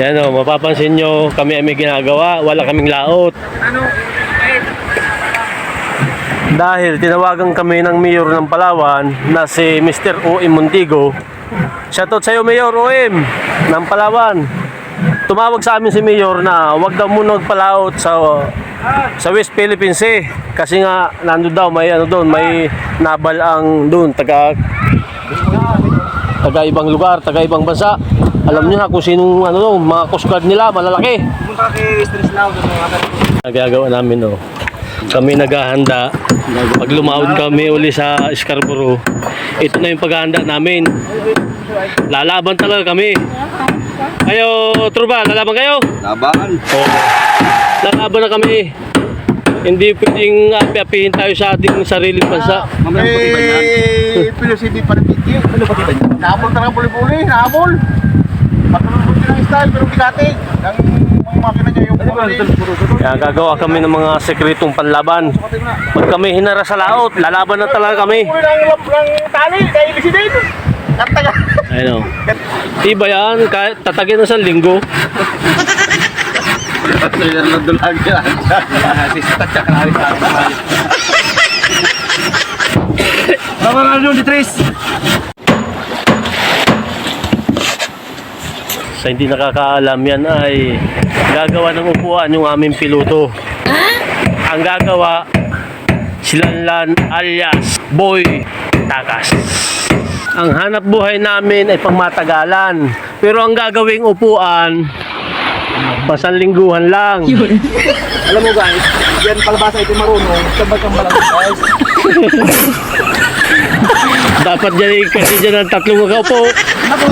Yan o, mapapansin nyo, kami ay may ginagawa, wala kaming laot. Ano? Dahil tinawagan kami ng mayor ng Palawan na si Mr. O.M. Montigo. Shoutout sa iyo, Mayor O.M. ng Palawan. Tumawag sa amin si Mayor na wag daw muna magpalaot sa sa West Philippine Sea kasi nga nandun daw may ano doon may nabal ang doon taga taga ibang lugar, taga ibang bansa. Alam niyo na kung sinong ano mga coast guard nila malalaki. pumunta ka kay Stress ganun. Nagagawa namin oh. Kami naghahanda. Pag lumawad kami uli sa Scarborough, ito na yung paghahanda namin. Lalaban talaga kami. Kayo, Truba, lalaban kayo? Laban. Oo. Lalaban na kami. Hindi pwedeng api-apihin tayo sa ating sariling bansa. Eh, pilosidip pa rin video. Ano ba kita niya? Nahabol talaga puli-puli, nahabol. Patulog din ang style, pero bigati. Ang mga makina niya yung Ano ba? puli. Kaya gagawa kami ng mga sekretong panlaban. Pag kami hinara sa laot, lalaban na talaga kami. Puli ng lamp ng tali, kay Lisidin. Kantaga. Ayun oh. Iba yan, kahit tatagin na sa linggo. Trailer na doon lagi lang. Sista rin sa akin. Tama na doon di Tris. Sa hindi nakakaalam yan ay gagawa ng upuan yung aming piloto. Ang gagawa, silanlan alias Boy Takas. Ang hanap buhay namin ay pangmatagalan. Pero ang gagawing upuan, pasanlingguhan lang. Alam mo guys, yan palabasa ito marunong. Sabay kang balang guys. Dapat dyan kasi dyan ang tatlong magkaupo. Ako,